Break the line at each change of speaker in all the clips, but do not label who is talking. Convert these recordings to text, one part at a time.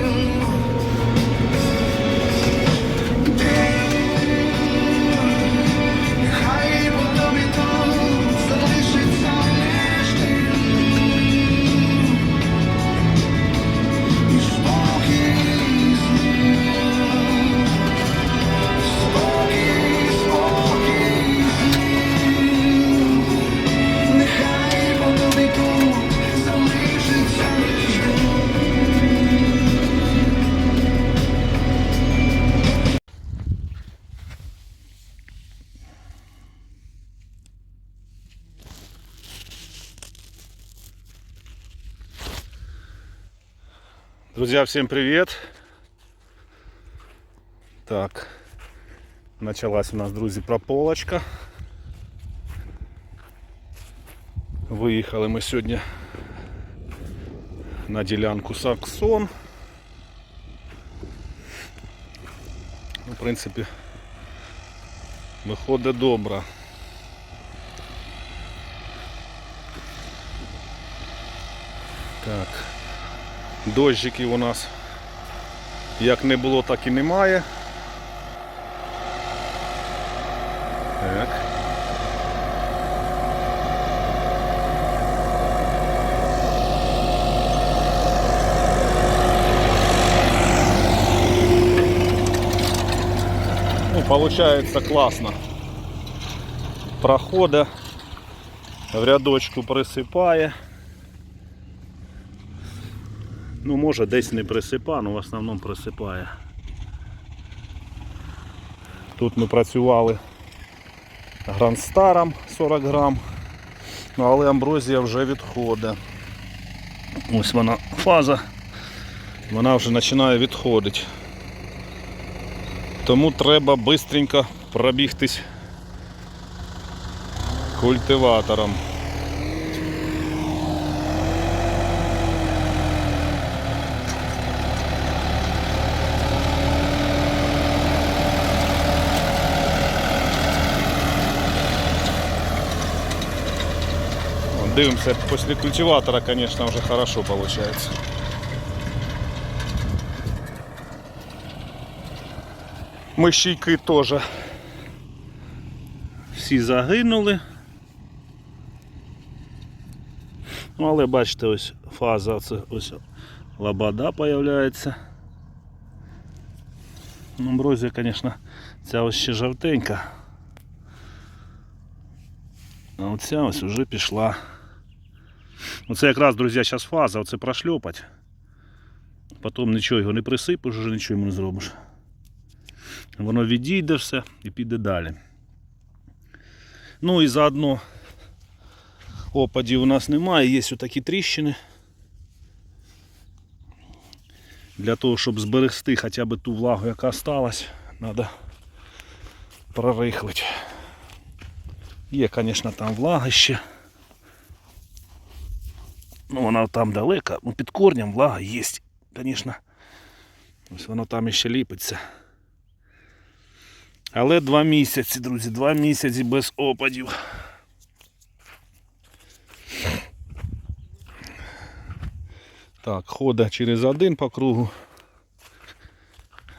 you Друзья, всем привет! Так, началась у нас, друзі, прополочка. Виїхали ми сьогодні на ділянку Саксон. Ну, в принципі, виходить добре. Так. Дощиків у нас як не було, так і немає. Так. Ну, получается классно. Прохода в рядочку присипає. Ну, може десь не присипа, але в основному присипає. Тут ми працювали гранстаром 40 грам, ну, але амброзія вже відходить. Ось вона фаза, вона вже починає відходити. Тому треба швидко пробігтись культиватором. Дивимося, после культиватора, конечно, уже хорошо получается. Мищійки теж всі загинули. Ну, але бачите, ось фаза, це ось лабада появляється. Ну, Амброзія, звісно, ця ось ще жовтенька. А оця ось вже пішла. Оце якраз, друзі, зараз фаза, оце прошльопать. Потім нічого його не присипеш, вже нічого йому не зробиш. Воно відійде все і піде далі. Ну і заодно опадів у нас немає, є отакі тріщини. Для того, щоб зберегти хоча б ту влагу, яка сталася, треба прорихлити. Є, звісно, там влага ще. Ну, вона там далека, ну під корнем влага є, звісно. Ось воно там ще ліпиться. Але два місяці, друзі, два місяці без опадів. Так, хода через один по кругу.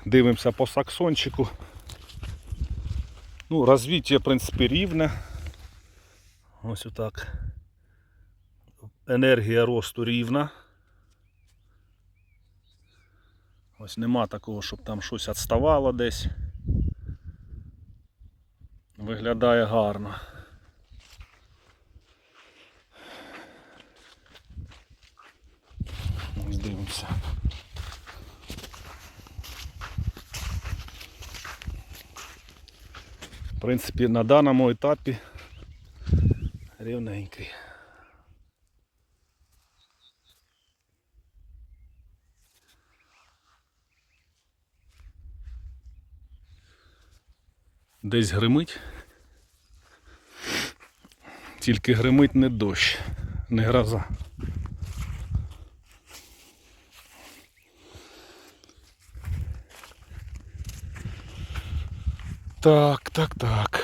Дивимося по саксончику. Ну, розвиття, в принципі, рівне. Ось отак. Енергія росту рівна. Ось нема такого, щоб там щось відставало десь. Виглядає гарно. Ось дивимося. В принципі, на даному етапі рівненький. Десь гримить. Тільки гримить не дощ, не гроза. Так, так, так.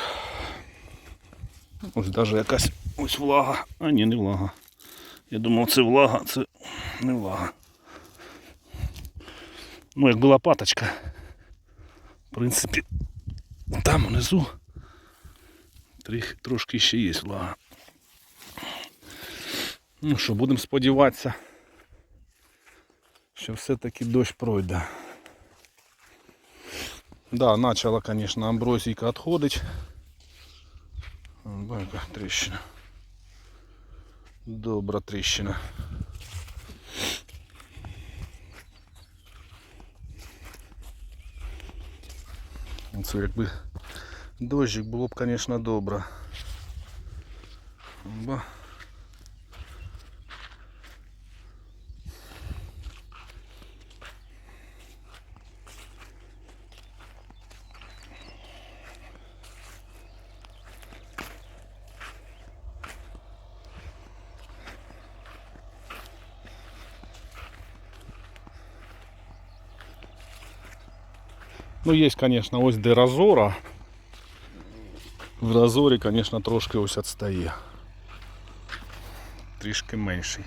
Ось навіть якась ось влага. А ні, не влага. Я думав це влага, це не влага. Ну, як була паточка. В принципі, там внизу трошки ще є влага. Ну що, будемо сподіватися, що все-таки дощ пройде. Да, начала, конечно, амброзийка отходить. Вон, яка тріщина. Добра тріщина. Це якби дощик було б, звісно, добре. Ба. Ну, є, звісно, ось де розора. В розорі, звісно, трошки ось відстає. Трішки менший.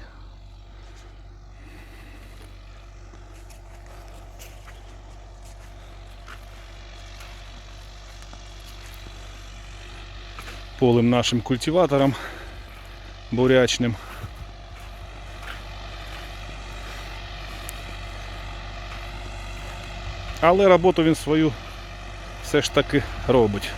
Полем нашим культиватором бурячним. Але роботу він свою все ж таки робить.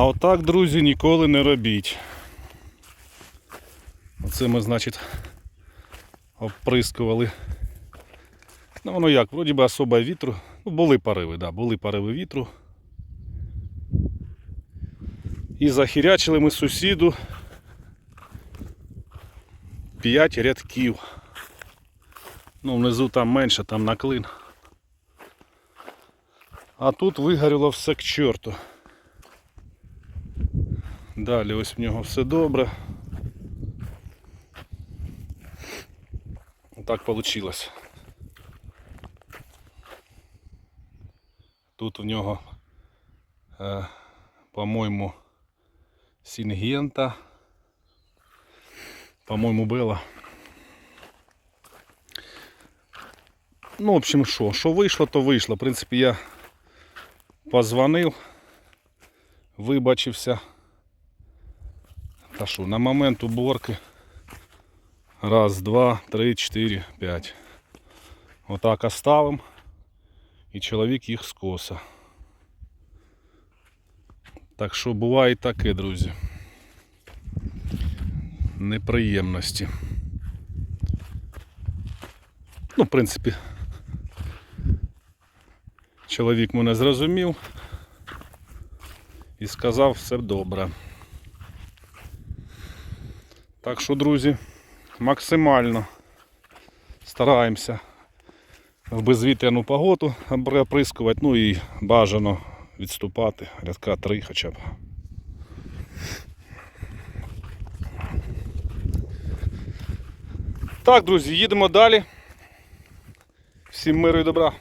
А отак, друзі, ніколи не робіть. Оце ми, значить, оприскували. Ну воно як, вроді би особа вітру. Ну, були пориви, да, були пориви вітру. І захірячили ми сусіду 5 рядків. Ну, внизу там менше, там на клин. А тут вигоріло все к чорту. Далі ось в нього все добре. Так вийшло. Тут в нього, е, по-моєму, Сінгента, по-моєму, Бела. Ну, в общем, що, що вийшло, то вийшло. В принципі, я позвонив, вибачився. Що, на момент уборки. Раз, два, три, чотири, п'ять. Отак оставимо. І чоловік їх скоса. Так що буває і таке, друзі. Неприємності. Ну, в принципі, чоловік мене зрозумів і сказав все добре. Так що, друзі, максимально стараємося в безвітряну погоду оприскувати, ну і бажано відступати, рядка 3 хоча б. Так, друзі, їдемо далі. Всім миру і добра.